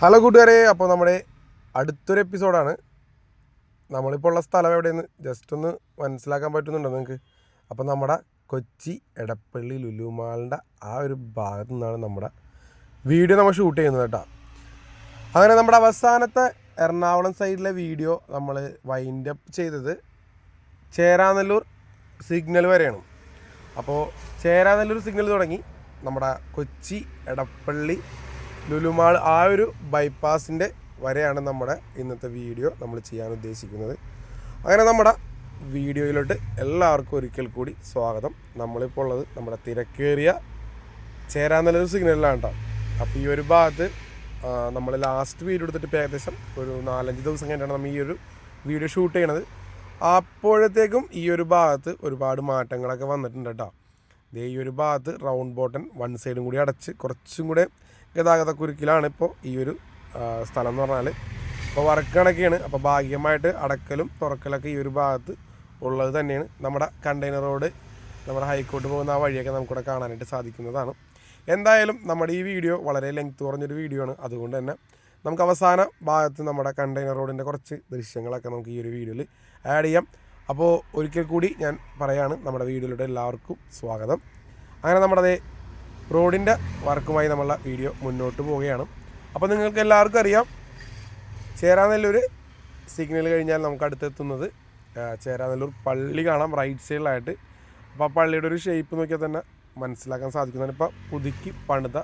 Hello കൂട്ടുകാരെ അപ്പോൾ നമ്മുടെ അടുത്തൊരു എപ്പിസോഡാണ്. നമ്മളിപ്പോൾ ഉള്ള സ്ഥലം എവിടെയെന്ന് ജസ്റ്റ് ഒന്ന് മനസ്സിലാക്കാൻ പറ്റുന്നുണ്ടോ നിങ്ങൾക്ക്? അപ്പോൾ നമ്മുടെ കൊച്ചി എടപ്പള്ളി ലുലുമാളിന്റെ ആ ഒരു ഭാഗത്തു നിന്നാണ് നമ്മുടെ വീഡിയോ നമ്മൾ ഷൂട്ട് ചെയ്യുന്നത് കേട്ടോ. അങ്ങനെ നമ്മുടെ അവസാനത്തെ എറണാകുളം സൈഡിലെ വീഡിയോ നമ്മൾ വൈൻഡ് അപ്പ് ചെയ്തത് ചേരാനല്ലൂർ സിഗ്നൽ വരെയാണ്. അപ്പോൾ ചേരാനല്ലൂർ സിഗ്നൽ തുടങ്ങി. നമ്മുടെ കൊച്ചി എടപ്പള്ളി ലുലുമാൾ ആ ഒരു ബൈപ്പാസിന്റെ വരെയാണ് നമ്മുടെ ഇന്നത്തെ വീഡിയോ നമ്മൾ ചെയ്യാൻ ഉദ്ദേശിക്കുന്നത്. അങ്ങനെ നമ്മുടെ വീഡിയോയിലോട്ട് എല്ലാവർക്കും ഒരിക്കൽ കൂടി സ്വാഗതം. നമ്മളിപ്പോൾ ഉള്ളത് നമ്മുടെ തിരക്കേറിയ ചേരാനെല്ലൂർ സിഗ്നലിലാണ് കേട്ടോ അപ്പോൾ ഈ ഒരു ഭാഗത്ത് നമ്മൾ ലാസ്റ്റ് വീഡിയോ എടുത്തിട്ട് ഏകദേശം ഒരു നാലഞ്ച് ദിവസം കഴിഞ്ഞാണ് നമ്മൾ ഈ ഒരു വീഡിയോ ഷൂട്ട് ചെയ്യണത്. അപ്പോഴത്തേക്കും ഈ ഒരു ഭാഗത്ത് ഒരുപാട് മാറ്റങ്ങളൊക്കെ വന്നിട്ടുണ്ട് കേട്ടോ. ദേ ഈ ഒരു ഭാഗത്ത് റൗണ്ട് ബോട്ടൺ വൺ സൈഡും കൂടി അടച്ച് കുറച്ചും കൂടെ ഗതാഗത കുരുക്കിലാണ് ഇപ്പോൾ ഈ ഒരു സ്ഥലം എന്ന് പറഞ്ഞാൽ ഇപ്പോൾ വർക്ക് കണക്കെയാണ് അപ്പോൾ ഭാഗ്യമായിട്ട് അടക്കലും തുറക്കലൊക്കെ ഈ ഒരു ഭാഗത്ത് ഉള്ളത് തന്നെയാണ്. നമ്മുടെ കണ്ടെയ്നർ റോഡ് നമ്മുടെ ഹൈക്കോട്ട് പോകുന്ന ആ വഴിയൊക്കെ നമുക്കിവിടെ കാണാനായിട്ട് സാധിക്കുന്നതാണ്. എന്തായാലും നമ്മുടെ ഈ വീഡിയോ വളരെ ലെങ്ത് കുറഞ്ഞൊരു വീഡിയോ ആണ്. അതുകൊണ്ട് തന്നെ നമുക്ക് അവസാന ഭാഗത്ത് നമ്മുടെ കണ്ടെയ്നർ റോഡിന്റെ കുറച്ച് ദൃശ്യങ്ങളൊക്കെ നമുക്ക് ഈ ഒരു വീഡിയോയിൽ ആഡ് ചെയ്യാം. അപ്പോൾ ഒരിക്കൽ കൂടി ഞാൻ പറയാണ് നമ്മുടെ വീഡിയോയിലൂടെ എല്ലാവർക്കും സ്വാഗതം. അങ്ങനെ നമ്മുടെ റോഡിന്റെ വർക്കുമായി നമ്മളുടെ വീഡിയോ മുന്നോട്ട് പോവുകയാണ്. അപ്പോൾ നിങ്ങൾക്ക് എല്ലാവർക്കും അറിയാം ചേരാനല്ലൂർ സിഗ്നൽ കഴിഞ്ഞാൽ നമുക്ക് അടുത്തെത്തുന്നത് ചേരാനല്ലൂർ പള്ളി കാണാം റൈറ്റ് സൈഡിലായിട്ട് അപ്പോൾ ആ പള്ളിയുടെ ഒരു ഷേപ്പ് നോക്കിയാൽ തന്നെ മനസ്സിലാക്കാൻ സാധിക്കുന്നതാണ്. ഇപ്പോൾ പുതുക്കി പണിത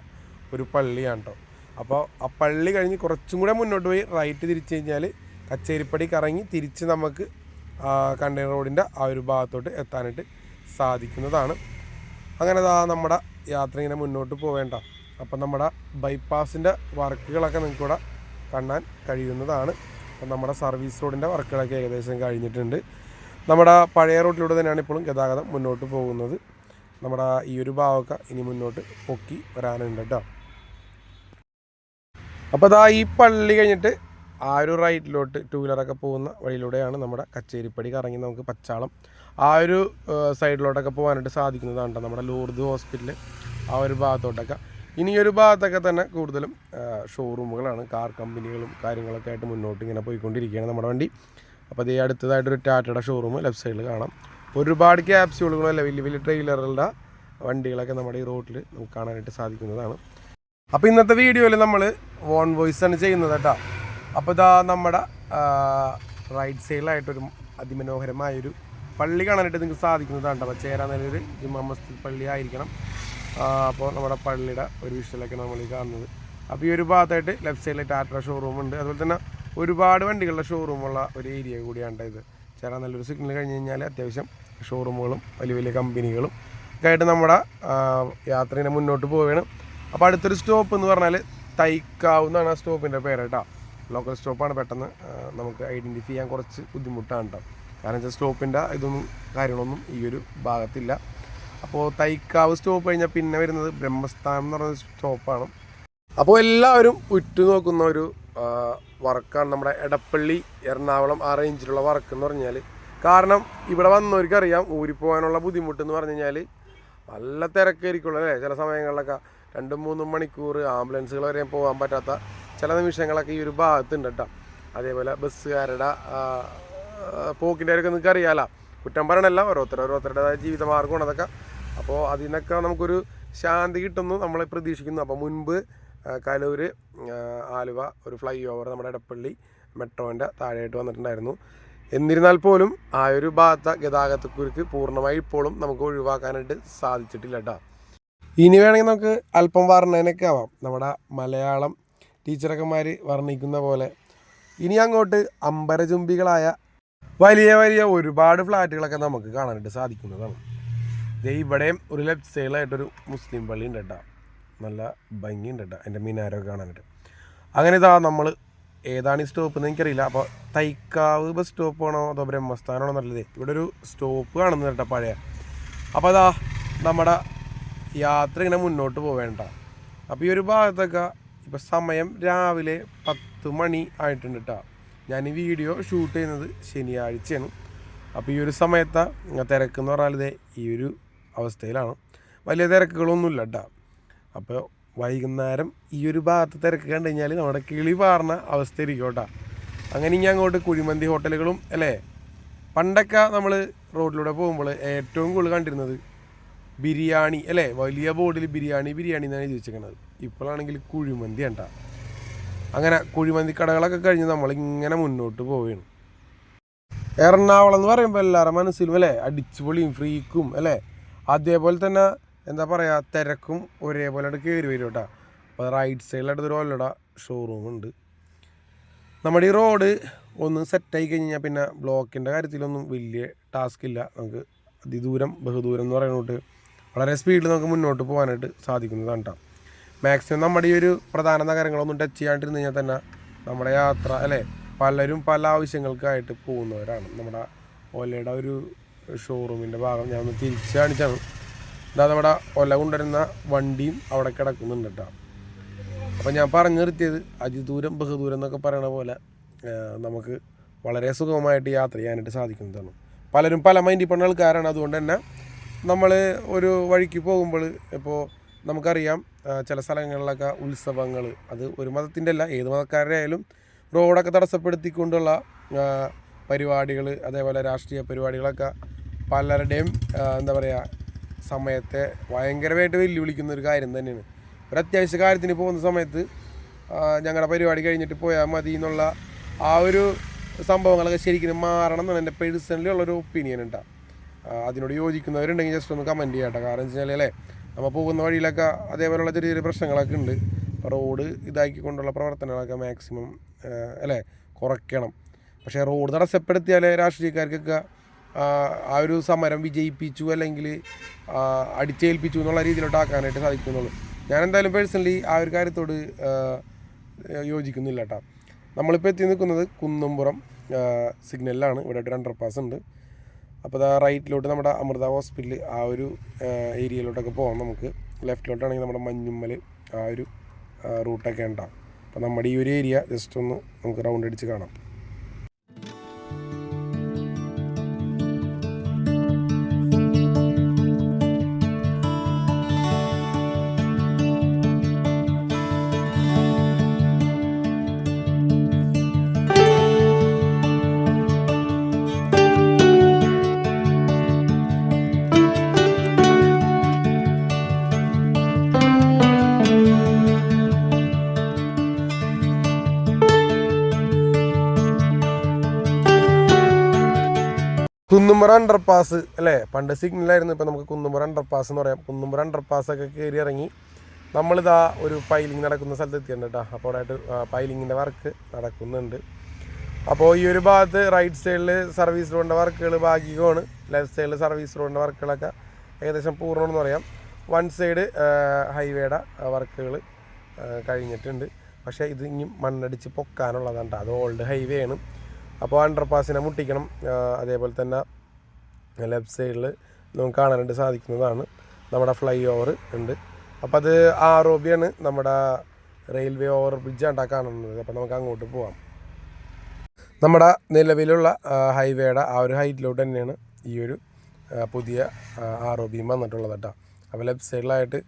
ഒരു പള്ളിയാണ് കേട്ടോ അപ്പോൾ ആ പള്ളി കഴിഞ്ഞ് കുറച്ചും കൂടെ മുന്നോട്ട് പോയി റൈറ്റ് തിരിച്ചു കഴിഞ്ഞാൽ കച്ചേരിപ്പടി കറങ്ങി തിരിച്ച് നമുക്ക് കണ്ടെയ്നർ റോഡിന്റെ ആ ഒരു ഭാഗത്തോട്ട് എത്താനായിട്ട് സാധിക്കുന്നതാണ്. അങ്ങനെ നമ്മുടെ യാത്ര ഇങ്ങനെ മുന്നോട്ട് പോവേണ്ട. അപ്പം നമ്മുടെ ബൈപ്പാസിന്റെ വർക്കുകളൊക്കെ നിങ്ങൾക്ക് ഇവിടെ കാണാൻ കഴിയുന്നതാണ്. അപ്പം നമ്മുടെ സർവീസ് റോഡിന്റെ വർക്കുകളൊക്കെ ഏകദേശം കഴിഞ്ഞിട്ടുണ്ട്. നമ്മുടെ പഴയ റോഡിലൂടെ തന്നെയാണ് ഇപ്പോഴും ഗതാഗതം മുന്നോട്ട് പോകുന്നത്. നമ്മുടെ ഈ ഒരു ഭാഗമൊക്കെ ഇനി മുന്നോട്ട് പൊക്കി വരാനുണ്ട് കേട്ടോ. അപ്പോൾ അതാ ഈ പള്ളി കഴിഞ്ഞിട്ട് ആ ഒരു റൈറ്റിലോട്ട് ടൂ വീലറൊക്കെ പോകുന്ന വഴിയിലൂടെയാണ് നമ്മുടെ കച്ചേരിപ്പടി കറങ്ങി നമുക്ക് പച്ചാളം ആ ഒരു സൈഡിലോട്ടൊക്കെ പോകാനായിട്ട് സാധിക്കുന്നതാണ് നമ്മുടെ ലൂർദ് ഹോസ്പിറ്റൽ ആ ഒരു ഭാഗത്തോട്ടൊക്കെ. ഇനി ഒരു ഭാഗത്തൊക്കെ തന്നെ കൂടുതലും ഷോറൂമുകളാണ് കാർ കമ്പനികളും കാര്യങ്ങളൊക്കെ ആയിട്ട് മുന്നോട്ട് ഇങ്ങനെ പോയിക്കൊണ്ടിരിക്കുകയാണ് നമ്മുടെ വണ്ടി. അപ്പോൾ ഈ അടുത്തതായിട്ടൊരു ടാറ്റയുടെ ഷോറൂം ലെഫ്റ്റ് സൈഡിൽ കാണാം. ഒരുപാട് ക്യാപ്സ്യൂളുകളല്ല വലിയ വലിയ ട്രെയിലറുകളുടെ വണ്ടികളൊക്കെ നമ്മുടെ ഈ റോഡിൽ നമുക്ക് കാണാനായിട്ട് സാധിക്കുന്നതാണ്. അപ്പോൾ ഇന്നത്തെ വീഡിയോയിൽ നമ്മൾ വോൺ വോയിസ് ആണ് ചെയ്യുന്നത് കേട്ടോ അപ്പോൾ ഇതാ നമ്മുടെ റൈറ്റ് സൈഡിലായിട്ടൊരു അതിമനോഹരമായൊരു പള്ളി കാണാനായിട്ട് നിങ്ങൾക്ക് സാധിക്കുന്നതാണ് അപ്പോൾ ചേരാനല്ലൊരു ജുമാ മസ്ജിദ് പള്ളി ആയിരിക്കണം. അപ്പോൾ നമ്മുടെ പള്ളിയുടെ ഒരു വിഷയിലൊക്കെ നമ്മൾ ഈ കാണുന്നത്. അപ്പോൾ ഈ ഒരു ഭാഗത്തായിട്ട് ലെഫ്റ്റ് സൈഡിൽ ടാറ്റ ഷോറൂം ഉണ്ട്. അതുപോലെ തന്നെ ഒരുപാട് വണ്ടികളുടെ ഷോറൂമുള്ള ഒരു ഏരിയ കൂടിയാണ് ഇത്. ചേരാൻ നല്ലൊരു സിഗ്നൽ കഴിഞ്ഞ് കഴിഞ്ഞാൽ അത്യാവശ്യം ഷോറൂമുകളും വലിയ വലിയ കമ്പനികളും ഒക്കെ ആയിട്ട് നമ്മുടെ യാത്രയെ മുന്നോട്ട് പോവുകയാണ്. അപ്പോൾ അടുത്തൊരു സ്റ്റോപ്പ് എന്ന് പറഞ്ഞാൽ തൈക്കാവ് എന്നാണ് ആ സ്റ്റോപ്പിന്റെ പേര് കേട്ടോ. ലോക്കൽ സ്റ്റോപ്പാണ് പെട്ടെന്ന് നമുക്ക് ഐഡന്റിഫൈ ചെയ്യാൻ കുറച്ച് ബുദ്ധിമുട്ടാണ് കേട്ടോ. കാരണം വെച്ചാൽ സ്റ്റോപ്പിന്റെ ഇതൊന്നും കാര്യങ്ങളൊന്നും ഈ ഒരു ഭാഗത്തില്ല. അപ്പോൾ തൈക്കാവ് സ്റ്റോപ്പ് കഴിഞ്ഞാൽ പിന്നെ വരുന്നത് ബ്രഹ്മസ്ഥാനം എന്ന് പറയുന്ന സ്റ്റോപ്പാണ്. അപ്പോൾ എല്ലാവരും ഉറ്റു നോക്കുന്ന ഒരു വർക്കാണ് നമ്മുടെ എടപ്പള്ളി എറണാകുളം ആ റേഞ്ചിലുള്ള വർക്ക് എന്ന് പറഞ്ഞാൽ കാരണം ഇവിടെ വന്നവർക്കറിയാം ഊരിപ്പോകാനുള്ള ബുദ്ധിമുട്ട് എന്ന് പറഞ്ഞു കഴിഞ്ഞാൽ നല്ല തിരക്കായിരിക്കുള്ളൂ അല്ലേ? ചില സമയങ്ങളിലൊക്കെ രണ്ടും മൂന്നും മണിക്കൂർ ആംബുലൻസുകൾ വരെ പോകാൻ പറ്റാത്ത ചില നിമിഷങ്ങളൊക്കെ ഈ ഒരു ഭാഗത്തുണ്ട് കേട്ടോ. അതേപോലെ ബസ്സുകാരുടെ പോക്കിന്റെ ഒക്കെ നിങ്ങൾക്ക് അറിയാലോ കുറ്റം പറയണല്ല ഓരോരുത്തർ ഓരോരുത്തരുടേതായ ജീവിതമാർഗമാണ് അതൊക്കെ. അപ്പോൾ അതിൽ നിന്നൊക്കെ നമുക്കൊരു ശാന്തി കിട്ടുന്നു നമ്മൾ പ്രതീക്ഷിക്കുന്നു. അപ്പോൾ മുൻപ് കലൂർ ആലുവ ഒരു ഫ്ലൈ ഓവർ നമ്മുടെ ഇടപ്പള്ളി മെട്രോന്റെ താഴെയായിട്ട് വന്നിട്ടുണ്ടായിരുന്നു. എന്നിരുന്നാൽ പോലും ആ ഒരു ഭാഗത്തെ ഗതാഗതക്കുരുക്ക് പൂർണമായി ഇപ്പോഴും നമുക്ക് ഒഴിവാക്കാനായിട്ട് സാധിച്ചിട്ടില്ല കേട്ടോ. ഇനി വേണമെങ്കിൽ നമുക്ക് അല്പം വർണനയൊക്കെ ആവാം. നമ്മുടെ മലയാളം ടീച്ചറൊക്കെമാർ വർണിക്കുന്ന പോലെ. ഇനി അങ്ങോട്ട് അമ്പരചുംബികളായ വലിയ വലിയ ഒരുപാട് ഫ്ലാറ്റുകളൊക്കെ നമുക്ക് കാണാനായിട്ട് സാധിക്കുന്നതാണ്. ഇവിടെയും ഒരു ലെഫ്റ്റ് സൈഡിലായിട്ടൊരു മുസ്ലിം പള്ളി ഉണ്ട് കേട്ടോ. നല്ല ഭംഗി ഉണ്ട് കേട്ടോ എന്റെ മീനാരൊക്കെ കാണാനായിട്ട്. അങ്ങനെ ഇതാ നമ്മൾ ഏതാണ് ഈ സ്റ്റോപ്പ് എന്ന് എനിക്കറിയില്ല. അപ്പോൾ തൈക്കാവ് ബസ് സ്റ്റോപ്പ് ആണോ അതോ ബ്രഹ്മസ്ഥാനാണോ നല്ലത് ഇവിടെ ഒരു സ്റ്റോപ്പ് കാണുന്നത് കേട്ടോ പഴയ. അപ്പോൾ അതാ നമ്മുടെ യാത്ര ഇങ്ങനെ മുന്നോട്ട് പോവേണ്ട അപ്പോൾ ഈ ഒരു ഭാഗത്തൊക്കെ ഇപ്പോൾ സമയം രാവിലെ പത്ത് മണി ആയിട്ടുണ്ട് കേട്ടോ. ഞാൻ ഈ വീഡിയോ ഷൂട്ട് ചെയ്യുന്നത് ശനിയാഴ്ചയാണ്. അപ്പോൾ ഈ ഒരു സമയത്ത് തിരക്കെന്ന് പറഞ്ഞാൽ ഈ ഒരു അവസ്ഥയിലാണ്. വലിയ തിരക്കുകളൊന്നുമില്ല കേട്ടോ അപ്പോൾ വൈകുന്നേരം ഈ ഒരു ഭാഗത്ത് തിരക്ക് കണ്ടു കഴിഞ്ഞാൽ നമ്മുടെ കിളി പാർന്ന അവസ്ഥ ഇരിക്കും കേട്ടോ അങ്ങനെ ഇനി അങ്ങോട്ട് കുഴിമന്തി ഹോട്ടലുകളും അല്ലേ? പണ്ടൊക്കെ നമ്മൾ റോഡിലൂടെ പോകുമ്പോൾ ഏറ്റവും കൂടുതൽ കണ്ടിരുന്നത് ബിരിയാണി അല്ലേ? വലിയ ബോർഡിൽ ബിരിയാണി ബിരിയാണി എന്നാണ് ചോദിച്ചിരിക്കുന്നത് ഇപ്പോഴാണെങ്കിൽ കുഴിമന്തി കണ്ട അങ്ങനെ കുഴിമന്തി കടകളൊക്കെ കഴിഞ്ഞ് നമ്മളിങ്ങനെ മുന്നോട്ട് പോവുകയാണ്. എറണാകുളം എന്ന് പറയുമ്പോൾ എല്ലാവരുടെ മനസ്സിലും അല്ലേ? അടിച്ചുപൊളിയും ഫ്രീക്കും അല്ലേ? അതേപോലെ തന്നെ എന്താ പറയുക തിരക്കും ഒരേപോലെ അവിടെ കയറി വരും കേട്ടോ. അപ്പോൾ റൈറ്റ് സൈഡിലായിട്ട് ഒരു ഒല്ലട ഷോറൂം ഉണ്ട്. നമ്മുടെ ഈ റോഡ് ഒന്ന് സെറ്റായി കഴിഞ്ഞാൽ പിന്നെ ബ്ലോക്കിന്റെ കാര്യത്തിലൊന്നും വലിയ ടാസ്ക് ഇല്ല. നമുക്ക് അതിദൂരം ബഹുദൂരം എന്ന് പറയുന്നത് വളരെ സ്പീഡിൽ നമുക്ക് മുന്നോട്ട് പോകാനായിട്ട് സാധിക്കുന്നതാണ് കേട്ടോ. മാക്സിമം നമ്മുടെ ഈ ഒരു പ്രധാന നഗരങ്ങളൊന്നും ടച്ച് ചെയ്യാണ്ടിരുന്ന് കഴിഞ്ഞാൽ തന്നെ നമ്മുടെ യാത്ര അല്ലേ? പലരും പല ആവശ്യങ്ങൾക്കായിട്ട് പോകുന്നവരാണ്. നമ്മുടെ ഒലയുടെ ഒരു ഷോറൂമിന്റെ ഭാഗം ഞാൻ ഒന്ന് തിരിച്ച് കാണിച്ചാണ്. ഇതാ നമ്മുടെ ഒല കൊണ്ടുവരുന്ന വണ്ടിയും അവിടെ കിടക്കുന്നുണ്ട് കേട്ടോ. അപ്പം ഞാൻ പറഞ്ഞു നിർത്തിയത് അതിദൂരം ബഹുദൂരം എന്നൊക്കെ പറയണ പോലെ നമുക്ക് വളരെ സുഖമായിട്ട് യാത്ര ചെയ്യാനായിട്ട് സാധിക്കുന്നതാണ്. പലരും പല മൈൻഡിൽ ആൾക്കാരാണ്. അതുകൊണ്ട് തന്നെ നമ്മൾ ഒരു വഴിക്ക് പോകുമ്പോൾ ഇപ്പോൾ നമുക്കറിയാം ചില സ്ഥലങ്ങളിലൊക്കെ ഉത്സവങ്ങൾ അത് ഒരു മതത്തിന്റെ അല്ല ഏത് മതക്കാരുടെ ആയാലും റോഡൊക്കെ തടസ്സപ്പെടുത്തിക്കൊണ്ടുള്ള പരിപാടികൾ അതേപോലെ രാഷ്ട്രീയ പരിപാടികളൊക്കെ പലരുടെയും എന്താ പറയുക സമയത്തെ ഭയങ്കരമായിട്ട് വെല്ലുവിളിക്കുന്ന ഒരു കാര്യം തന്നെയാണ്. ഒരു അത്യാവശ്യ കാര്യത്തിന് പോകുന്ന സമയത്ത് ഞങ്ങളുടെ പരിപാടി കഴിഞ്ഞിട്ട് പോയാൽ മതി എന്നുള്ള ആ ഒരു സംഭവങ്ങളൊക്കെ ശരിക്കും മാറണം എന്നാണ് എന്റെ പേഴ്സണലി ഉള്ളൊരു ഒപ്പീനിയൻ ഉണ്ടാകും അതിനോട് യോജിക്കുന്നവരുണ്ടെങ്കിൽ ജസ്റ്റ് ഒന്ന് കമന്റ് ചെയ്യട്ടെ. കാരണം വെച്ച് കഴിഞ്ഞാൽ നമ്മൾ പോകുന്ന വഴിയിലൊക്കെ അതേപോലെയുള്ള ചെറിയ ചെറിയ പ്രശ്നങ്ങളൊക്കെ ഉണ്ട്. അപ്പോൾ റോഡ് ഇതാക്കിക്കൊണ്ടുള്ള പ്രവർത്തനങ്ങളൊക്കെ മാക്സിമം അല്ലേ? കുറയ്ക്കണം. പക്ഷേ റോഡ് തടസ്സപ്പെടുത്തിയാൽ രാഷ്ട്രീയക്കാർക്കൊക്കെ ആ, ഒരു സമരം വിജയിപ്പിച്ചു അല്ലെങ്കിൽ അടിച്ചേൽപ്പിച്ചു എന്നുള്ള രീതിയിലോട്ട് ആക്കാനായിട്ട് സാധിക്കുന്നുള്ളൂ. ഞാൻ എന്തായാലും പേഴ്സണലി ആ ഒരു കാര്യത്തോട് യോജിക്കുന്നില്ല കേട്ടോ. നമ്മളിപ്പോൾ എത്തി നിൽക്കുന്നത് കുന്നുംപുറം സിഗ്നലിലാണ് ഇവിടെ ഒരു അണ്ടർ പാസ് ഉണ്ട്. അപ്പോൾ അതാ റൈറ്റിലോട്ട് നമ്മുടെ അമൃത ഹോസ്പിറ്റൽ ആ ഒരു ഏരിയയിലോട്ടൊക്കെ പോകാം നമുക്ക്. ലെഫ്റ്റിലോട്ടാണെങ്കിൽ നമ്മുടെ മഞ്ഞുമ്മൽ ആ ഒരു റൂട്ടൊക്കെ ഉണ്ടാവും. അപ്പോൾ നമ്മുടെ ഈ ഒരു ഏരിയ ജസ്റ്റ് ഒന്ന് നമുക്ക് റൗണ്ട് അടിച്ച് കാണാം. കുന്നുമ്പുറ അണ്ടർപാസ് അല്ലേ? പണ്ട് സിഗ്നലായിരുന്നു ഇപ്പോൾ നമുക്ക് കുന്നുമ്പറ അണ്ടർപാസ് എന്ന് പറയാം. കുന്നുമ്പറ അണ്ടർ പാസ് ഒക്കെ കയറി ഇറങ്ങി നമ്മളിതാ ഒരു പൈലിംഗ് നടക്കുന്ന സ്ഥലത്ത് എത്തിയിട്ടുണ്ട് കേട്ടോ അപ്പോൾ അവിടെ പൈലിങ്ങിന്റെ വർക്ക് നടക്കുന്നുണ്ട്. അപ്പോൾ ഈ ഒരു ഭാഗത്ത് റൈറ്റ് സൈഡിൽ സർവീസ് റോഡിന്റെ വർക്കുകൾ ഭാഗികമാണ്. ലെഫ്റ്റ് സൈഡിൽ സർവീസ് റോഡിന്റെ വർക്കുകളൊക്കെ ഏകദേശം പൂർണമെന്ന് പറയാം. വൺ സൈഡ് ഹൈവേയുടെ വർക്കുകൾ കഴിഞ്ഞിട്ടുണ്ട്. പക്ഷേ ഇത് ഇനി മണ്ണടിച്ച് പൊക്കാനുള്ളതാണ് കേട്ടോ അത് ഓൾഡ് ഹൈവേ ആണ്. അപ്പോൾ അണ്ടർ പാസിനെ മുട്ടിക്കണം. അതേപോലെ തന്നെ ലെഫ്റ്റ് സൈഡിൽ നമുക്ക് കാണാനായിട്ട് സാധിക്കുന്നതാണ് നമ്മുടെ ഫ്ലൈ ഓവർ ഉണ്ട്. അപ്പോൾ അത് ആ റോബിയാണ് നമ്മുടെ റെയിൽവേ ഓവർ ബ്രിഡ്ജ് ആണ്ടാ കാണുന്നത്. അപ്പോൾ നമുക്ക് അങ്ങോട്ട് പോവാം. നമ്മുടെ നിലവിലുള്ള ഹൈവേയുടെ ആ ഒരു ഹൈറ്റിലോട്ട് തന്നെയാണ് ഈ ഒരു പുതിയ ആർ ഒ ബിയും വന്നിട്ടുള്ളത് കേട്ടോ അപ്പോൾ ലെഫ്റ്റ് സൈഡിലായിട്ട്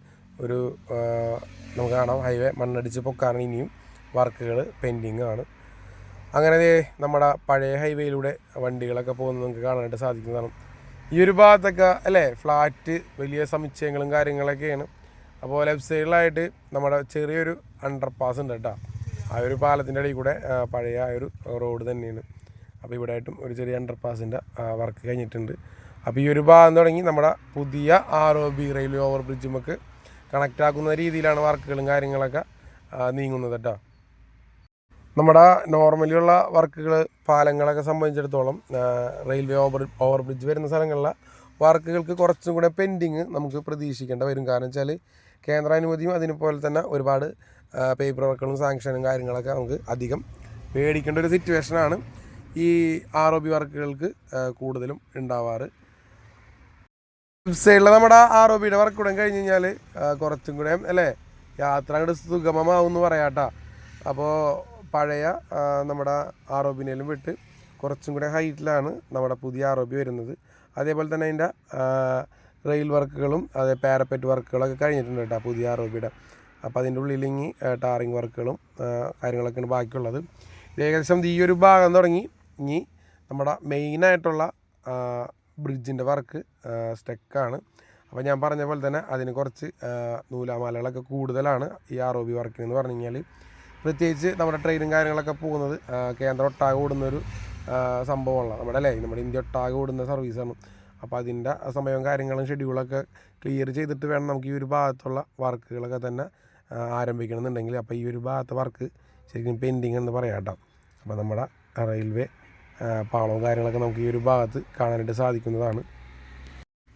ഒരു നമുക്ക് കാണാം. ഹൈവേ മണ്ണടിച്ച് പൊക്കാണ് ഇനിയും വർക്കുകൾ പെൻഡിങ് ആണ്. അങ്ങനെ നമ്മുടെ പഴയ ഹൈവേയിലൂടെ വണ്ടികളൊക്കെ പോകുന്നത് നമുക്ക് കാണാനായിട്ട് സാധിക്കുന്നതാണ്. ഈ ഒരു ഭാഗത്തൊക്കെ അല്ലേ ഫ്ലാറ്റ് വലിയ സമുച്ചയങ്ങളും കാര്യങ്ങളൊക്കെയാണ്. അപ്പോൾ ലെഫ്റ്റ് സൈഡിലായിട്ട് നമ്മുടെ ചെറിയൊരു അണ്ടർപാസ് ഉണ്ട് കേട്ടോ. ആ ഒരു പാലത്തിന്റെ ഇടയിൽ കൂടെ പഴയ ആ ഒരു റോഡ് തന്നെയാണ്. അപ്പോൾ ഇവിടെ ആയിട്ടും ഒരു ചെറിയ അണ്ടർ പാസിന്റെ വർക്ക് കഴിഞ്ഞിട്ടുണ്ട്. അപ്പോൾ ഈ ഒരു ഭാഗം തുടങ്ങി നമ്മുടെ പുതിയ R O B railway over ബ്രിഡ്ജുമൊക്കെ കണക്റ്റാക്കുന്ന രീതിയിലാണ് വർക്കുകളും കാര്യങ്ങളൊക്കെ നീങ്ങുന്നത് കേട്ടോ. നമ്മുടെ നോർമലിയുള്ള വർക്കുകൾ പാലങ്ങളൊക്കെ സംബന്ധിച്ചിടത്തോളം റെയിൽവേ ഓവർ ഓവർ ബ്രിഡ്ജ് വരുന്ന സ്ഥലങ്ങളിലെ വർക്കുകൾക്ക് കുറച്ചും കൂടെ പെൻഡിങ് നമുക്ക് പ്രതീക്ഷിക്കേണ്ട വരും. കാരണം വെച്ചാൽ കേന്ദ്രാനുമതിയും അതിനെ പോലെ തന്നെ ഒരുപാട് പേപ്പർ വർക്കുകളും സാങ്ഷനും കാര്യങ്ങളൊക്കെ നമുക്ക് അധികം പേടിക്കേണ്ട ഒരു സിറ്റുവേഷനാണ് ഈ ആർ ഒ ബി വർക്കുകൾക്ക് കൂടുതലും ഉണ്ടാവാറ്. സൈഡിൽ നമ്മുടെ ആർ ഒ ബിയുടെ വർക്ക് കൂടെ കഴിഞ്ഞ് കഴിഞ്ഞാൽ കുറച്ചും കൂടെ അല്ലേ യാത്ര അങ്ങോട്ട് സുഗമമാവും എന്ന് പറയാട്ടാ. അപ്പോൾ പഴയ നമ്മുടെ ആറോബിനേലും വിട്ട് കുറച്ചും കൂടെ ഹൈറ്റിലാണ് നമ്മുടെ പുതിയ ആറോബി വരുന്നത്. അതേപോലെ തന്നെ അതിന്റെ റെയിൽ വർക്കുകളും അതേ പാരപ്പറ്റ് വർക്കുകളൊക്കെ കഴിഞ്ഞിട്ടുണ്ട് കേട്ടോ പുതിയ ആറോബിയുടെ. അപ്പോൾ അതിന്റെ ഉള്ളിലിങ്ങി ടാറിങ് വർക്കുകളും കാര്യങ്ങളൊക്കെയാണ് ബാക്കിയുള്ളത്. ഏകദേശം ഈ ഒരു ഭാഗം തുടങ്ങി. ഇനി നമ്മുടെ മെയിനായിട്ടുള്ള ബ്രിഡ്ജിന്റെ വർക്ക് സ്റ്റെക്കാണ് അപ്പോൾ ഞാൻ പറഞ്ഞ പോലെ തന്നെ അതിന് കുറച്ച് നൂലാമാലകളൊക്കെ കൂടുതലാണ് ഈ ആറോബി വർക്കിനെന്ന് പറഞ്ഞു കഴിഞ്ഞാൽ പ്രത്യേകിച്ച് നമ്മുടെ ട്രെയിനും കാര്യങ്ങളൊക്കെ പോകുന്നത് കേന്ദ്രം ഒട്ടാകെ ഓടുന്നൊരു ഒരു സംഭവമുള്ള നമ്മുടെ അല്ലേ നമ്മുടെ ഇന്ത്യ ഒട്ടാകെ ഓടുന്ന സർവീസാണ്. അപ്പോൾ അതിന്റെ സമയവും കാര്യങ്ങളും ഷെഡ്യൂളൊക്കെ ക്ലിയർ ചെയ്തിട്ട് വേണം നമുക്ക് ഈ ഒരു ഭാഗത്തുള്ള വർക്കുകളൊക്കെ തന്നെ ആരംഭിക്കണമെന്നുണ്ടെങ്കിൽ. അപ്പോൾ ഈ ഒരു ഭാഗത്തെ വർക്ക് ശരിക്കും പെൻഡിങ് എന്ന് പറയാം കേട്ടോ. അപ്പോൾ നമ്മുടെ റെയിൽവേ പാളവും കാര്യങ്ങളൊക്കെ നമുക്ക് ഈ ഒരു ഭാഗത്ത് കാണാനായിട്ട് സാധിക്കുന്നതാണ്.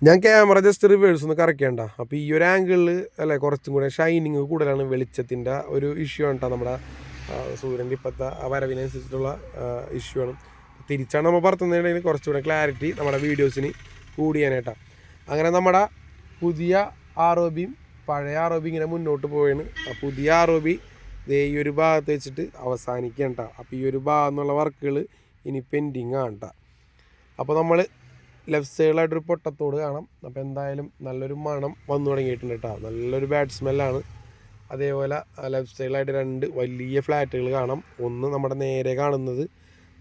ഞാൻ ക്യാമറ ജസ്റ്റ് റിവേഴ്സ് ഒന്ന് കറക്കേണ്ട അപ്പോൾ ഈ ഒരു ആംഗിളിൽ അല്ലേ കുറച്ചും കൂടെ ഷൈനിങ് കൂടുതലാണ് വെളിച്ചത്തിന്റെ ഒരു ഇഷ്യൂ ആണ് നമ്മുടെ സൂര്യന്റെ ഇപ്പോഴത്തെ വരവിനനുസരിച്ചിട്ടുള്ള ഇഷ്യൂ ആണ്. തിരിച്ചാണ് നമ്മൾ പറത്തുന്നതിന് കുറച്ചുകൂടെ ക്ലാരിറ്റി നമ്മുടെ വീഡിയോസിന് കൂടിയാനായിട്ടാണ് അങ്ങനെ നമ്മുടെ പുതിയ ആർ ഒ ബിയും പഴയ ആർ ഒ ബി ഇങ്ങനെ മുന്നോട്ട് പോവുകയാണ് പുതിയ ആറോബി ദേ ഈ ഒരു ഭാഗത്ത് വെച്ചിട്ട് അവസാനിക്കണ്ട. അപ്പോൾ ഈ ഒരു ഭാഗം എന്നുള്ള വർക്കുകൾ ഇനി പെൻഡിങ് ആണ് കേട്ടോ അപ്പോൾ നമ്മൾ ലെഫ്റ്റ് സൈഡിലായിട്ടൊരു പൊട്ടത്തോട് കാണാം. അപ്പോൾ എന്തായാലും നല്ലൊരു മണം വന്നു തുടങ്ങിയിട്ടുണ്ട് കേട്ടോ നല്ലൊരു ബാഡ് സ്മെല്ലാണ് അതേപോലെ ലെഫ്റ്റ് സൈഡിലായിട്ട് രണ്ട് വലിയ ഫ്ലാറ്റുകൾ കാണാം. ഒന്ന് നമ്മുടെ നേരെ കാണുന്നത്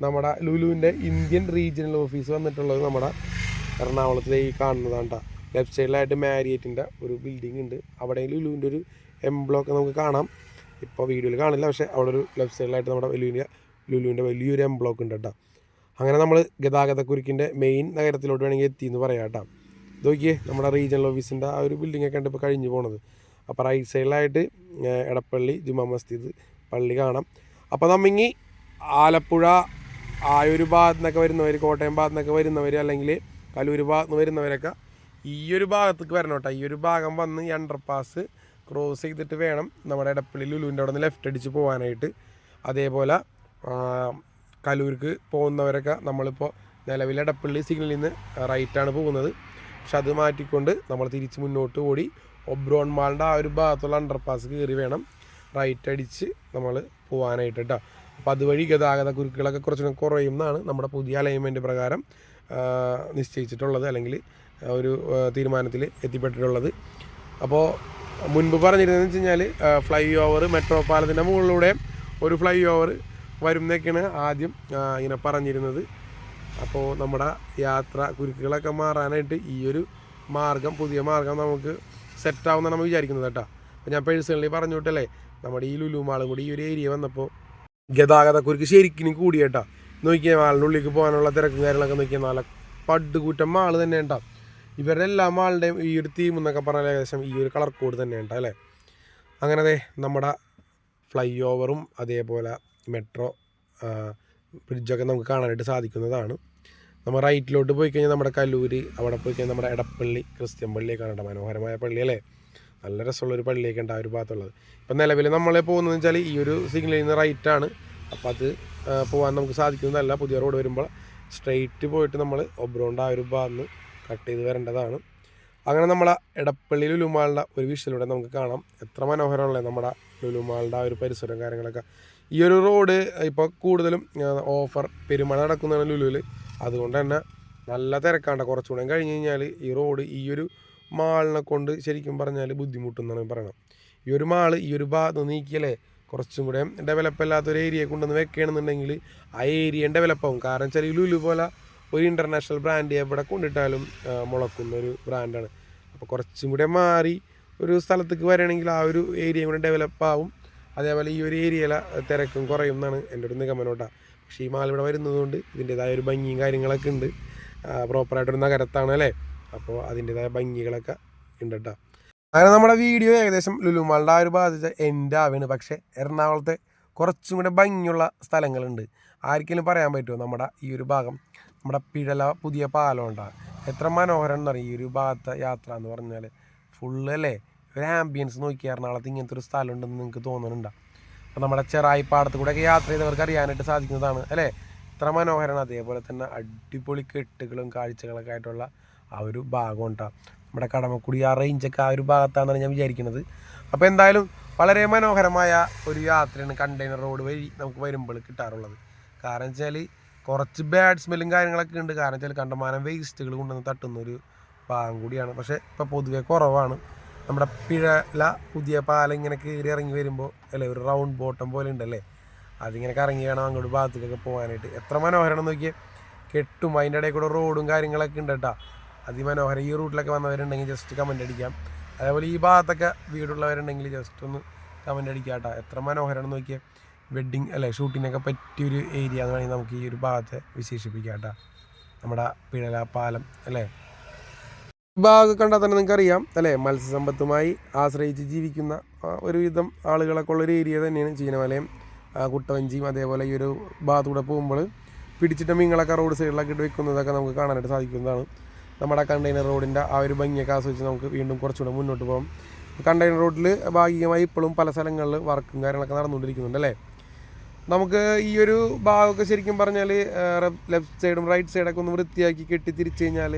നമ്മുടെ ലുലുവിന്റെ ഇന്ത്യൻ റീജിയണൽ ഓഫീസ് വന്നിട്ടുള്ളത് നമ്മുടെ എറണാകുളത്തിലെ ഈ കാണുന്നതാണ് കേട്ടോ ലെഫ്റ്റ് സൈഡിലായിട്ട് മാരിയറ്റിന്റെ ഒരു ബിൽഡിംഗ് ഉണ്ട്. അവിടെ ലുലുവിന്റെ ഒരു എംബ്ലോക്ക് നമുക്ക് കാണാം. ഇപ്പോൾ വീഡിയോയിൽ കാണില്ല പക്ഷേ അവിടെ ഒരു ലെഫ്റ്റ് സൈഡിലായിട്ട് നമ്മുടെ ലുലുവിന്റെ ലുലുവിന്റെ വലിയൊരു എംബ്ലോക്ക് ഉണ്ട് കേട്ടോ അങ്ങനെ നമ്മൾ ഗതാഗതക്കുരുക്കിന്റെ മെയിൻ നഗരത്തിലോട്ട് വേണമെങ്കിൽ എത്തി എന്ന് പറയാം കേട്ടോ. നോക്കിയേ നമ്മുടെ റീജിയണൽ ഓഫീസിന്റെ ആ ഒരു ബിൽഡിംഗ് ഒക്കെ ഉണ്ട് ഇപ്പോൾ കഴിഞ്ഞു പോണത്. അപ്പോൾ റൈറ്റ് സൈഡിലായിട്ട് എടപ്പള്ളി ജുമാ മസ്ജിദ് പള്ളി കാണാം. അപ്പോൾ നമ്മിങ്ങി ആലപ്പുഴ ആ ഒരു ഭാഗത്തു നിന്നൊക്കെ വരുന്നവർ കോട്ടയം ഭാഗത്തു നിന്നൊക്കെ വരുന്നവർ അല്ലെങ്കിൽ കലൂർ ഭാഗത്ത് നിന്ന് വരുന്നവരൊക്കെ ഈ ഒരു ഭാഗത്തേക്ക് വരണം കേട്ടോ. ഈ ഒരു ഭാഗം വന്ന് ഈ അണ്ടർ പാസ് ക്രോസ് ചെയ്തിട്ട് വേണം നമ്മുടെ ഇടപ്പള്ളി ലുലുവിന്റെ അവിടെ നിന്ന് ലെഫ്റ്റ് അടിച്ച് പോകാനായിട്ട്. അതേപോലെ കലൂർക്ക് പോകുന്നവരൊക്കെ നമ്മളിപ്പോൾ നിലവിലെ എടപ്പള്ളി സിഗ്നലിൽ നിന്ന് റൈറ്റാണ് പോകുന്നത്. പക്ഷെ അത് മാറ്റിക്കൊണ്ട് നമ്മൾ തിരിച്ച് മുന്നോട്ട് ഓടി ഒബ്രോൺ മാളിന്റെ ആ ഒരു ഭാഗത്തുള്ള അണ്ടർപാസ് കയറി വേണം റൈറ്റ് അടിച്ച് നമ്മൾ പോകാനായിട്ട് കേട്ടോ അപ്പോൾ അതുവഴി ഗതാഗത കുരുക്കുകളൊക്കെ കുറച്ചുകൂടെ കുറയും എന്നാണ് നമ്മുടെ പുതിയ അലൈൻമെന്റ് പ്രകാരം നിശ്ചയിച്ചിട്ടുള്ളത് അല്ലെങ്കിൽ ഒരു തീരുമാനത്തിൽ എത്തിപ്പെട്ടിട്ടുള്ളത്. അപ്പോൾ മുൻപ് പറഞ്ഞിരുന്നതെന്ന് വെച്ച് കഴിഞ്ഞാൽ ഫ്ലൈ ഓവർ മെട്രോ പാലത്തിന്റെ മുകളിലൂടെ ഒരു ഫ്ലൈ ഓവർ വരും എന്നൊക്കെയാണ് ആദ്യം ഇങ്ങനെ പറഞ്ഞിരുന്നത്. അപ്പോൾ നമ്മുടെ യാത്ര കുരുക്കുകളൊക്കെ മാറാനായിട്ട് ഈ ഒരു മാർഗം പുതിയ മാർഗം നമുക്ക് സെറ്റാവുമെന്നാണ് നമ്മൾ വിചാരിക്കുന്നത് കേട്ടോ. അപ്പോൾ ഞാൻ പേഴ്സണലി പറഞ്ഞു വിട്ടല്ലേ നമ്മുടെ ഈ ലുലുമാളും കൂടി ഈ ഒരു ഏരിയ വന്നപ്പോൾ ഗതാഗത കുരുക്ക് ശരിക്കും കൂടി കേട്ടോ. നോക്കിയാൽ മാളിന്റെ ഉള്ളിലേക്ക് പോകാനുള്ള തിരക്കും കാര്യങ്ങളൊക്കെ നോക്കിയാൽ നല്ല പടുകൂറ്റം മാൾ തന്നെ ഉണ്ടാവും ഇവരുടെ എല്ലാ മാളുടെയും ഈ ഒരു തീം എന്നൊക്കെ പറഞ്ഞാൽ ഏകദേശം ഈ ഒരു കളർ കോഡ് തന്നെ ഉണ്ടാവും അല്ലേ? അങ്ങനെ നമ്മുടെ ഫ്ലൈ ഓവറും അതേപോലെ മെട്രോ ബ്രിഡ്ജൊക്കെ നമുക്ക് കാണാനായിട്ട് സാധിക്കുന്നതാണ്. നമ്മൾ റൈറ്റിലോട്ട് പോയി കഴിഞ്ഞാൽ നമ്മുടെ കല്ലൂര് അവിടെ പോയി കഴിഞ്ഞാൽ നമ്മുടെ എടപ്പള്ളി ക്രിസ്ത്യൻ പള്ളിയൊക്കെ ഉണ്ട് മനോഹരമായ പള്ളി അല്ലേ? നല്ല രസമുള്ളൊരു പള്ളിയൊക്കെ ഉണ്ട് ആ ഒരു ഭാഗത്തുള്ളത്. ഇപ്പം നിലവിൽ നമ്മളെ പോകുന്നത് വെച്ചാൽ ഈ ഒരു സിഗ്നലിൽ നിന്ന് റൈറ്റാണ് അപ്പോൾ അത് പോകാൻ നമുക്ക് സാധിക്കുന്നതല്ല. പുതിയ റോഡ് വരുമ്പോൾ സ്ട്രെയിറ്റ് പോയിട്ട് നമ്മൾ ഒബ്രോണ്ട് ആ ഒരു ഭാഗത്ത് കട്ട് ചെയ്ത് വരേണ്ടതാണ്. അങ്ങനെ നമ്മളെ എടപ്പള്ളി ലുലുമാളുടെ ഒരു വിഷയിലൂടെ നമുക്ക് കാണാം. എത്ര മനോഹരമുള്ള നമ്മുടെ ലുലുമാളുടെ ആ ഒരു പരിസരം കാര്യങ്ങളൊക്കെ. ഈ ഒരു റോഡ് ഇപ്പോൾ കൂടുതലും ഓഫർ പെരുമഴ നടക്കുന്നതാണ് ലുലുവിൽ അതുകൊണ്ട് തന്നെ നല്ല തിരക്കാണ്ട കുറച്ചുകൂടെ കഴിഞ്ഞ് കഴിഞ്ഞാൽ ഈ റോഡ് ഈ ഒരു മാളിനെ കൊണ്ട് ശരിക്കും പറഞ്ഞാൽ ബുദ്ധിമുട്ടെന്നാണ് പറയണം ഈ ഒരു മാൾ ഈ ഒരു ഭാഗത്ത് നീക്കിയല്ലേ കുറച്ചും കൂടെ ഡെവലപ്പ് അല്ലാത്തൊരു ഏരിയ കൊണ്ടുവന്ന് വെക്കുകയാണെന്നുണ്ടെങ്കിൽ ആ ഏരിയ ഡെവലപ്പാകും കാരണം വെച്ചാൽ ലുലു പോലെ ഒരു ഇന്റർനാഷണൽ ബ്രാൻഡ് എവിടെ കൊണ്ടിട്ടാലും മുളക്കുന്ന ഒരു ബ്രാൻഡാണ് അപ്പോൾ കുറച്ചും കൂടെ മാറി ഒരു സ്ഥലത്തേക്ക് വരികയാണെങ്കിൽ ആ ഒരു ഏരിയയും കൂടെ ഡെവലപ്പ് ആവും. അതേപോലെ ഈ ഒരു ഏരിയയിലെ തിരക്കും കുറയും എന്നാണ് എന്റെ ഒരു നിഗമനോട്ട പക്ഷേ ഈ മാൾ ഇവിടെ വരുന്നതുകൊണ്ട് ഇതിന്റെതായ ഒരു ഭംഗിയും കാര്യങ്ങളൊക്കെ ഉണ്ട്. പ്രോപ്പറായിട്ടൊരു നഗരത്താണ് അല്ലേ? അപ്പോൾ അതിന്റെതായ ഭംഗികളൊക്കെ ഉണ്ട് കേട്ടോ. അങ്ങനെ നമ്മുടെ വീഡിയോ ഏകദേശം ലുലുമാളുടെ ആ ഒരു ബാധിച്ച എന്റെ ആവാണ്. പക്ഷേ എറണാകുളത്തെ കുറച്ചും കൂടെ ഭംഗിയുള്ള സ്ഥലങ്ങളുണ്ട്. ആർക്കെങ്കിലും പറയാൻ പറ്റുമോ നമ്മുടെ ഈ ഒരു ഭാഗം? നമ്മുടെ പിഴല പുതിയ പാലം ഉണ്ടാകും എത്ര മനോഹരം എന്നറിയും? ഈ ഒരു ഭാഗത്തെ യാത്ര എന്ന് പറഞ്ഞാൽ ഫുള്ള് അല്ലേ? ഒരു ആംബിയൻസ് നോക്കി എറണാകുളത്ത് ഇങ്ങനത്തെ ഒരു സ്ഥലം ഉണ്ടെന്ന് നിങ്ങൾക്ക് തോന്നുന്നുണ്ടോ അപ്പോൾ നമ്മുടെ ചെറായി പാടത്ത് കൂടെയൊക്കെ യാത്ര ചെയ്തവർക്ക് അറിയാനായിട്ട് സാധിക്കുന്നതാണ് അല്ലേ? എത്ര മനോഹരമാണ് അതേപോലെ തന്നെ അടിപൊളി കെട്ടുകളും കാഴ്ചകളൊക്കെ ആയിട്ടുള്ള ആ ഒരു ഭാഗം ഉണ്ടാകും നമ്മുടെ കടമക്കുടി ആ റേഞ്ചൊക്കെ ആ ഒരു ഭാഗത്താണെന്നാണ് ഞാൻ വിചാരിക്കുന്നത്. അപ്പോൾ എന്തായാലും വളരെ മനോഹരമായ ഒരു യാത്രയാണ് കണ്ടെയ്നർ റോഡ് വഴി നമുക്ക് വരുമ്പോൾ കിട്ടാറുള്ളത്. കാരണം വെച്ചാൽ കുറച്ച് ബാഡ് സ്മെല്ലും കാര്യങ്ങളൊക്കെ ഉണ്ട്. കാരണം വെച്ചാൽ കണ്ടമാനം വേസ്റ്റുകൾ കൊണ്ടുവന്ന് തട്ടുന്ന ഒരു ഭാഗം കൂടിയാണ്. പക്ഷേ ഇപ്പോൾ പൊതുവെ കുറവാണ്. നമ്മുടെ പിഴല പുതിയ പാലം ഇങ്ങനെ കയറി ഇറങ്ങി വരുമ്പോൾ അല്ലേ ഒരു റൗണ്ട് ബോട്ടം പോലെ ഉണ്ടല്ലേ? അതിങ്ങനെ കറങ്ങി വേണം അങ്ങോട്ട് ഭാഗത്തേക്കൊക്കെ പോകാനായിട്ട്. എത്ര മനോഹരം നോക്കിയാൽ കെട്ടും അതിന്റെ ഇടയിൽ കൂടെ റോഡും കാര്യങ്ങളൊക്കെ ഉണ്ട് കേട്ടോ. അതിമനോഹരം. ഈ റൂട്ടിലൊക്കെ വന്നവരുണ്ടെങ്കിൽ ജസ്റ്റ് കമന്റ് അടിക്കാം. അതേപോലെ ഈ ഭാഗത്തൊക്കെ വീടുള്ളവരുണ്ടെങ്കിൽ ജസ്റ്റ് ഒന്ന് കമന്റ് അടിക്കാം കേട്ടോ. എത്ര മനോഹരം നോക്കിയാൽ വെഡ്ഡിങ് അല്ലെ ഷൂട്ടിനൊക്കെ പറ്റിയൊരു ഏരിയ എന്ന് വേണമെങ്കിൽ നമുക്ക് ഈ ഒരു ഭാഗത്തെ വിശേഷിപ്പിക്കാം കേട്ടോ. നമ്മുടെ പിഴല പാലം അല്ലേ? ഭാഗം കണ്ടാൽ തന്നെ നിങ്ങൾക്ക് അറിയാം അല്ലേ? മത്സ്യസമ്പത്തുമായി ആശ്രയിച്ച് ജീവിക്കുന്ന ഒരുവിധം ആളുകളൊക്കെ ഉള്ളൊരു ഏരിയ തന്നെയാണ് ചീനമലയും കുട്ടവഞ്ചിയും. അതേപോലെ ഈ ഒരു ഭാഗത്തൂടെ പോകുമ്പോൾ പിടിച്ചിട്ട് മീങ്ങളൊക്കെ റോഡ് സൈഡിലൊക്കെ ഇട്ട് വെക്കുന്നതൊക്കെ നമുക്ക് കാണാനായിട്ട് സാധിക്കുന്നതാണ്. നമ്മുടെ കണ്ടെയ്നർ റോഡിന്റെ ആ ഒരു ഭംഗിയൊക്കെ ആസ്വദിച്ച് നമുക്ക് വീണ്ടും കുറച്ചുകൂടെ മുന്നോട്ട് പോകാം. കണ്ടെയ്നർ റോഡിൽ ഭാഗികമായി ഇപ്പോഴും പല സ്ഥലങ്ങളിൽ വർക്കും കാര്യങ്ങളൊക്കെ നടന്നുകൊണ്ടിരിക്കുന്നുണ്ട് അല്ലേ? നമുക്ക് ഈ ഒരു ഭാഗമൊക്കെ ശരിക്കും പറഞ്ഞാൽ ലെഫ്റ്റ് സൈഡും റൈറ്റ് സൈഡൊക്കെ ഒന്ന് വൃത്തിയാക്കി കെട്ടി തിരിച്ചു കഴിഞ്ഞാൽ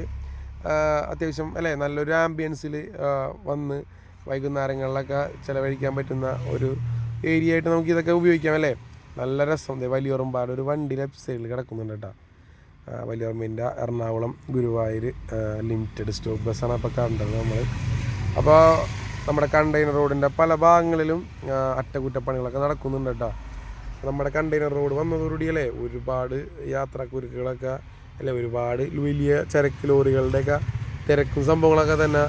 അത്യാവശ്യം അല്ലേ നല്ലൊരു ആംബിയൻസിൽ വന്ന് വൈകുന്നേരങ്ങളിലൊക്കെ ചിലവഴിക്കാൻ പറ്റുന്ന ഒരു ഏരിയ ആയിട്ട് നമുക്ക് ഇതൊക്കെ ഉപയോഗിക്കാം അല്ലേ? നല്ല രസം. വലിയോറമ്പാട് ഒരു വണ്ടി ലെഫ്റ്റ് സൈഡിൽ കിടക്കുന്നുണ്ട് കേട്ടോ. വലിയോർമ്മിന്റെ എറണാകുളം ഗുരുവായൂർ ലിമിറ്റഡ് സ്റ്റോപ്പ് ബസ്സാണ് അപ്പോൾ കണ്ടത് നമ്മൾ അപ്പോൾ നമ്മുടെ കണ്ടെയ്നർ റോഡിന്റെ പല ഭാഗങ്ങളിലും അറ്റകുറ്റപ്പണികളൊക്കെ നടക്കുന്നുണ്ട് കേട്ടോ. നമ്മുടെ കണ്ടെയ്നർ റോഡ് വന്നതോടുകൂടി അല്ലേ ഒരുപാട് യാത്രാക്കുരുക്കുകളൊക്കെ അല്ലെ ഒരുപാട് വലിയ ചരക്ക് ലോറികളുടെയൊക്കെ തിരക്കും സംഭവങ്ങളൊക്കെ തന്നെ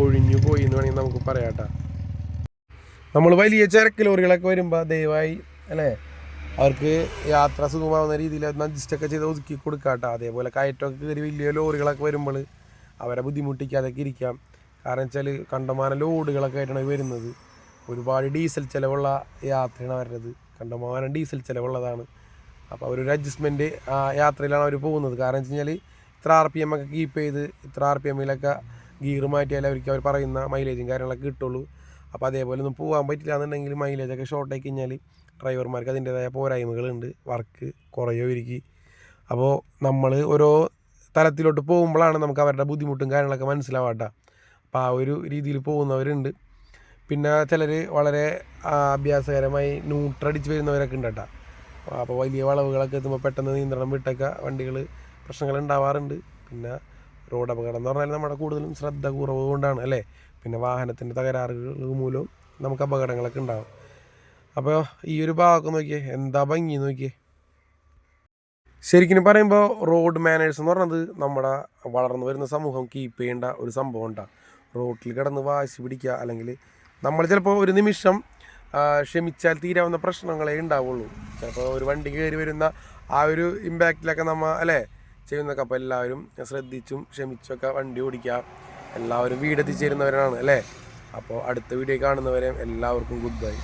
ഒഴിഞ്ഞു പോയി എന്ന് വേണമെങ്കിൽ നമുക്ക് പറയാട്ടോ നമ്മൾ വലിയ ചരക്ക് ലോറികളൊക്കെ വരുമ്പോൾ ദയവായി അല്ലേ അവർക്ക് യാത്ര സുഖമാവുന്ന രീതിയിൽ അത് ഒക്കെ ചെയ്ത് ഒതുക്കി കൊടുക്കാട്ടോ അതേപോലെ കയറ്റമൊക്കെ കയറി വലിയ ലോറികളൊക്കെ വരുമ്പോൾ അവരെ ബുദ്ധിമുട്ടിക്കാതൊക്കെ ഇരിക്കാം. കാരണം വെച്ചാൽ കണ്ടമാന ലോഡുകളൊക്കെ ആയിട്ടാണ് വരുന്നത്. ഒരുപാട് ഡീസൽ ചിലവുള്ള യാത്രയാണ് വരുന്നത് കണ്ടമാനം ഡീസൽ ചിലവുള്ളതാണ്. അപ്പോൾ ഒരു അഡ്ജസ്റ്റ്മെന്റ് ആ യാത്രയിലാണ് അവർ പോകുന്നത്. കാരണം വെച്ച് കഴിഞ്ഞാൽ ഇത്ര ആർ പി എം ഒക്കെ കീപ്പ് ചെയ്ത് ഇത്ര ആർ പി എമ്മിലൊക്കെ ഗിയർ മാറ്റിയാലേ അവർക്ക് അവർ പറയുന്ന മൈലേജും കാര്യങ്ങളൊക്കെ കിട്ടുള്ളൂ. അപ്പോൾ അതേപോലെ ഒന്നും പോകാൻ പറ്റില്ല എന്നുണ്ടെങ്കിൽ മൈലേജൊക്കെ ഷോർട്ടായി കഴിഞ്ഞാൽ ഡ്രൈവർമാർക്ക് അതിന്റേതായ പോരായ്മകളുണ്ട്. വർക്ക് കുറയോ ഇരിക്കും. അപ്പോൾ നമ്മൾ ഓരോ തലത്തിലോട്ട് പോകുമ്പോഴാണ് നമുക്ക് അവരുടെ ബുദ്ധിമുട്ടും കാര്യങ്ങളൊക്കെ മനസ്സിലാവാട്ട അപ്പോൾ ആ ഒരു രീതിയിൽ പോകുന്നവരുണ്ട്. പിന്നെ ചിലർ വളരെ അഭ്യാസകരമായി ന്യൂട്രടിച്ച് വരുന്നവരൊക്കെ ഉണ്ട് കേട്ടോ. അപ്പോൾ വലിയ വളവുകളൊക്കെ എത്തുമ്പോൾ പെട്ടെന്ന് നിയന്ത്രണം വിട്ടൊക്കെ വണ്ടികൾ പ്രശ്നങ്ങൾ ഉണ്ടാവാറുണ്ട്. പിന്നെ റോഡ് അപകടം എന്ന് പറഞ്ഞാൽ നമ്മുടെ കൂടുതലും ശ്രദ്ധ കുറവ് കൊണ്ടാണ് അല്ലേ? പിന്നെ വാഹനത്തിന്റെ തകരാറുകൾ മൂലം നമുക്ക് അപകടങ്ങളൊക്കെ ഉണ്ടാവും. അപ്പോൾ ഈ ഒരു ഭാഗമൊക്കെ നോക്കിയേ എന്താ ഭംഗി നോക്കിയേ. ശരിക്കും പറയുമ്പോൾ റോഡ് മാനേഴ്സ് എന്ന് പറയുന്നത് നമ്മുടെ വളർന്നു വരുന്ന സമൂഹം കീപ്പ് ചെയ്യേണ്ട ഒരു സംഭവം ഉണ്ടാകും റോട്ടിൽ കിടന്ന് വാശി പിടിക്കുക അല്ലെങ്കിൽ നമ്മൾ ചിലപ്പോൾ ഒരു നിമിഷം ക്ഷമിച്ചാൽ തീരാവുന്ന പ്രശ്നങ്ങളെ ഉണ്ടാവുള്ളൂ. ചിലപ്പോൾ ഒരു വണ്ടി കയറി വരുന്ന ആ ഒരു ഇമ്പാക്റ്റിലൊക്കെ നമ്മൾ അല്ലേ? ചെയ്യുന്നൊക്കെ അപ്പോൾ എല്ലാവരും ശ്രദ്ധിച്ചും ക്ഷമിച്ചൊക്കെ വണ്ടി ഓടിക്കുക. എല്ലാവരും വീടെത്തിച്ചേരുന്നവരാണ് അല്ലേ? അപ്പോൾ അടുത്ത വീഡിയോ കാണുന്നവരെ എല്ലാവർക്കും ഗുഡ് ബൈ